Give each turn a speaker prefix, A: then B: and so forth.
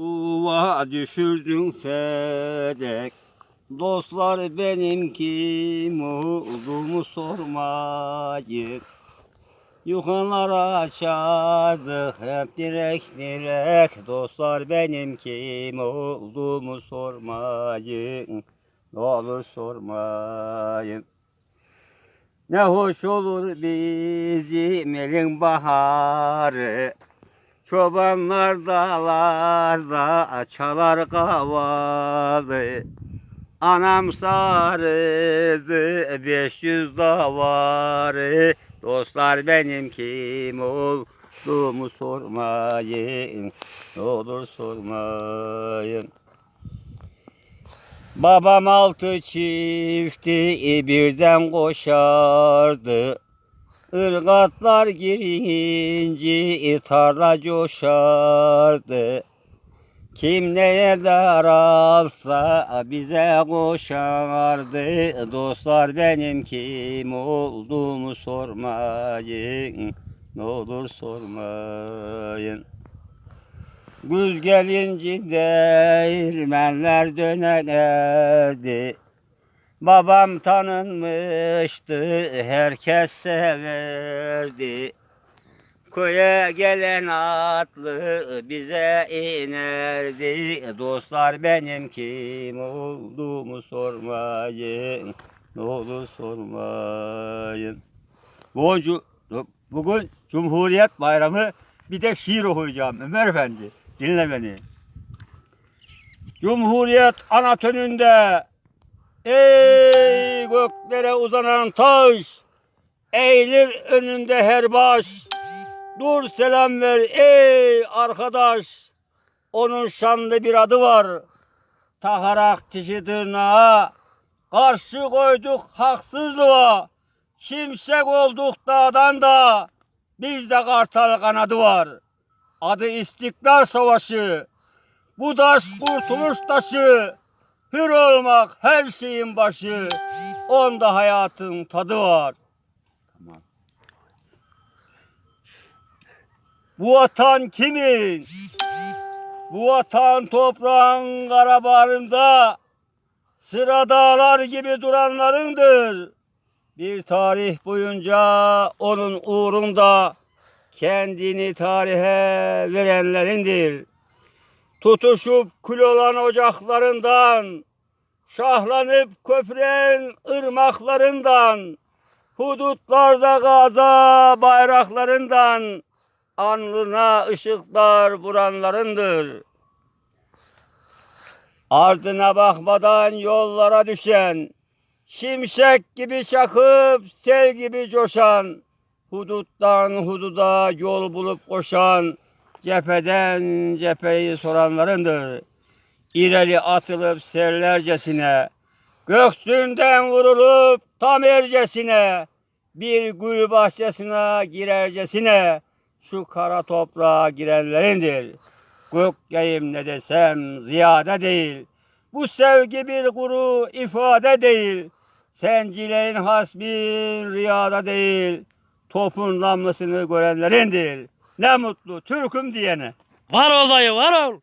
A: Uva düşürdün fedek. Dostlar benim kim olduğumu sormayın. Yuhanlar açardı hep direk direk. Dostlar benim kim olduğumu sormayın. Ne olur sormayın. Ne hoş olur bizim elin baharı Çobanlar dağlarda çalar kavalı Anam sarıdı 500 davarı. Dostlar benim kim olduğumu sormayın Ne olur sormayın. Babam altı çifti birden koşardı Irgatlar girince tarla coşardı. Kim neye daralsa bize koşardı. Dostlar benim kim olduğumu sormayın. Ne olur sormayın. Güz gelince değirmenler dönerdi. Babam tanınmıştı, herkes severdi. Köye gelen atlı bize inerdi. Dostlar benim kim olduğumu sormayın. Ne olur sormayın. Bugün, Cumhuriyet Bayramı bir de şiir okuyacağım Ömer Efendi. Dinle beni. Cumhuriyet ana önünde Ey göklere uzanan taş, eğilir önünde her baş. Dur selam ver ey arkadaş. Onun şanlı bir adı var. Takarak dişi tırnağa, karşı koyduk haksızlığa. Şimşek olduk dağdan da, bizde kartal kanadı var. Adı İstiklal Savaşı. Bu taş kurtuluş taşı. Hür olmak her şeyin başı. Onda hayatın tadı var. Tamam. Bu vatan kimin? Bu vatan toprağın karabarında sıra dağlar gibi duranlarındır. Bir tarih boyunca onun uğrunda kendini tarihe verenlerindir tutuşup kül olan ocaklarından, şahlanıp köpüren ırmaklarından, hudutlarda gaza bayraklarından, alnına ışıklar vuranlarındır. Ardına bakmadan yollara düşen, şimşek gibi çakıp sel gibi coşan, huduttan hududa yol bulup koşan, cepheden cepheyi soranlarındır. İleri atılıp serlercesine, göksünden vurulup tam ercesine, bir gül bahçesine girercesine, şu kara toprağa girenlerindir. Gökyayım ne desem ziyade değil, bu sevgi bir kuru ifade değil, sencilerin hasbin rüyada değil, topun namlısını görenlerindir. Ne mutlu Türk'üm diyene.
B: Var ol dayı var ol.